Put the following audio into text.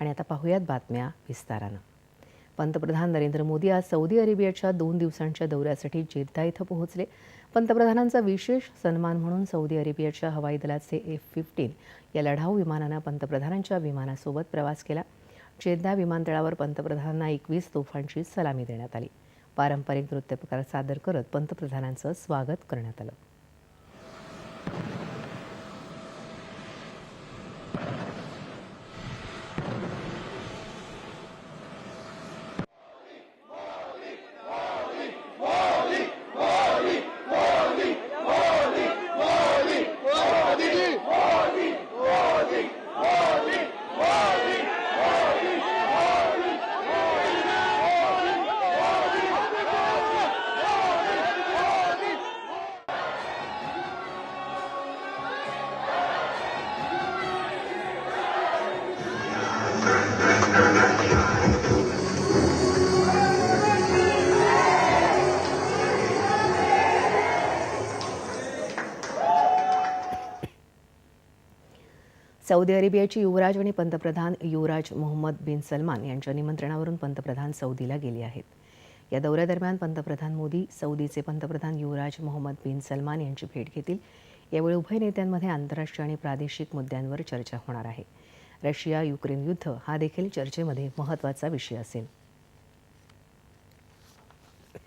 आणि आता पाहूयात बातम्या विस्तारानं. पंतप्रधान नरेंद्र मोदी आज सौदी अरेबियाच्या दोन दिवसांच्या दौऱ्यासाठी जेद्दा इथं पोहोचले. पंतप्रधानांचा विशेष सन्मान म्हणून सौदी अरेबियाच्या हवाई दलाचे एफ फिफ्टीन या लढाऊ विमानानं पंतप्रधानांच्या विमानासोबत प्रवास केला. जेद्दा विमानतळावर पंतप्रधानांना एकवीस तोफांची सलामी देण्यात आली. पारंपरिक नृत्यप्रकार सादर करत पंतप्रधानांचं स्वागत करण्यात आलं. सौदी अरेबियाचे युवराज आणि पंतप्रधान युवराज मोहम्मद बिन सलमान यांच्या निमंत्रणावरून पंतप्रधान सौदीला गेले आहेत. या दौऱ्यादरम्यान पंतप्रधान मोदी सौदीचे पंतप्रधान युवराज मोहम्मद बिन सलमान यांची भेट घेतील. यावेळी उभय नेत्यांमध्ये आंतरराष्ट्रीय आणि प्रादेशिक मुद्द्यांवर चर्चा होणार आहे. रशिया युक्रेन युद्ध हा देखील चर्चेमध्ये महत्त्वाचा विषय असेल.